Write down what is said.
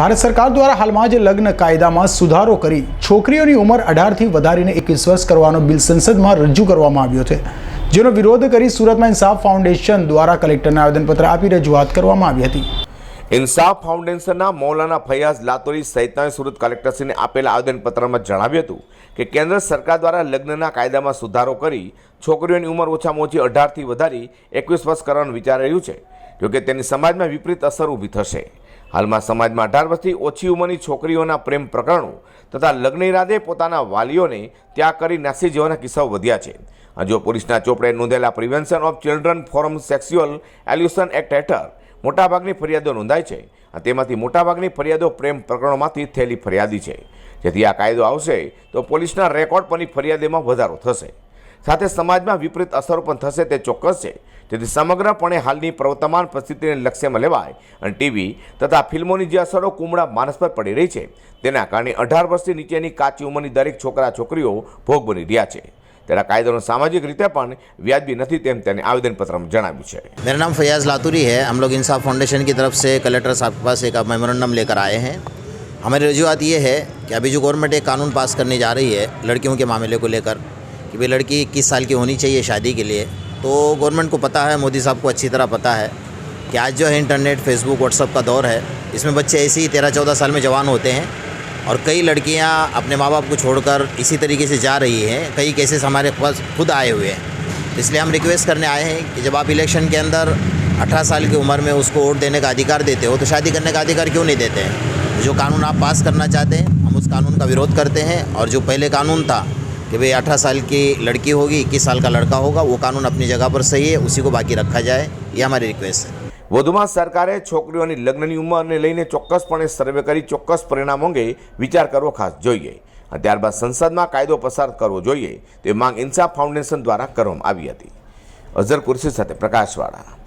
ભારત સરકાર દ્વારા હાલમાં જ લગ્ન કાયદામાં સુધારો કરી છોકરીઓની ઉંમર અઢારથી વધારીને એકવીસ વર્ષ કરવાનો બિલ સંસદમાં રજૂ કરવામાં આવ્યો છે, જેનો વિરોધ કરી સુરતમાં ઇન્સાફ ફાઉન્ડેશન દ્વારા કલેક્ટરને આવેદનપત્ર આપી રજૂઆત કરવામાં આવી હતી. ઇન્સાફ ફાઉન્ડેશનના મૌલાના ફૈયાઝ લાતોરી સહિતના સુરત કલેક્ટરશ્રીને આપેલા આવેદનપત્રમાં જણાવ્યું હતું કે કેન્દ્ર સરકાર દ્વારા લગ્નના કાયદામાં સુધારો કરી છોકરીઓની ઉંમર ઓછામાં ઓછી અઢારથી વધારી એકવીસ વર્ષ કરવાનું વિચાર રહ્યું છે, જોકે તેની સમાજમાં વિપરીત અસર ઊભી થશે. હાલમાં સમાજમાં અઢાર વર્ષથી ઓછી ઉંમરની છોકરીઓના પ્રેમ પ્રકરણો તથા લગ્ન ઇરાદે પોતાના વાલીઓને ત્યાગ કરી નાસી જવાના કિસ્સાઓ વધ્યા છે. જો પોલીસના ચોપડે નોંધેલા prevention of children from sexual એલ્યુશન act હેઠળ મોટાભાગની ફરિયાદો નોંધાય છે તેમાંથી મોટાભાગની ફરિયાદો પ્રેમ પ્રકરણોમાંથી થયેલી ફરિયાદી છે. જેથી આ કાયદો આવશે તો પોલીસના રેકોર્ડ પરની ફરિયાદીમાં વધારો થશે. સાથે સમાજમાં વિપરીત અસરો પણ થશે તે ચોક્કસ છે તેથી સમગ્રપણે હાલની પ્રવર્તમાન પરિસ્થિતિને લક્ષ્યમાં લેવાય અને ટીવી તથા ફિલ્મોની જે અસરો કુમળા માનસ પર પડી રહી છે તેના કારણે અઢાર વર્ષથી નીચેની કાચી ઉંમરની દરેક છોકરા છોકરીઓ ભોગ બની રહ્યા છે તેના કાયદાનો સામાજિક રીતે પણ વ્યાજબી નથી તેમ તેને આવેદનપત્રમાં જણાવ્યું છે मेरा नाम फैयाज़ लातूरी है हम लोग इंसाफ फाउंडेशन की तरफ से कलेक्टर साहब के पास एक मेमोरेंडम लेकर आए हैं हमारी रजूआत ये है कि अभी जो गवर्नमेंट एक कानून पास करने जा रही है लड़कियों के मामले को लेकर कि भाई लड़की इक्कीस साल की होनी चाहिए शादी के लिए। तो गवर्नमेंट को पता है, मोदी साहब को अच्छी तरह पता है कि आज जो है इंटरनेट, फेसबुक व्हाट्सअप का दौर है। इसमें बच्चे ऐसे ही तेरह चौदह साल में जवान होते हैं और कई लड़कियाँ अपने माँ बाप को छोड़कर इसी तरीके से जा रही हैं। कई केसेस हमारे पास खुद आए हुए हैं। इसलिए हम रिक्वेस्ट करने आए हैं कि जब आप इलेक्शन के अंदर 18 साल की उम्र में उसको वोट देने का अधिकार देते हो तो शादी करने का अधिकार क्यों नहीं देते हैं? जो कानून आप पास करना चाहते हैं, हम उस कानून का विरोध करते हैं और जो पहले कानून था कि भाई 18 साल की लड़की होगी 21 साल का लड़का होगा वो कानून अपनी जगह पर सही है उसी को बाकी रखा जाए ये हमारी रिक्वेस्ट है વધુમાં સરકારે છોકરીઓની લગ્નની ઉંમરને લઈને ચોક્કસપણે સર્વે કરી ચોક્કસ પરિણામ અંગે વિચાર કરવો ખાસ જોઈએ અને ત્યારબાદ સંસદમાં કાયદો પસાર કરવો જોઈએ તે માંગ ઇન્સાફ ફાઉન્ડેશન દ્વારા કરવામાં આવી હતી અઝર કુર્સી સાથે પ્રકાશવાળા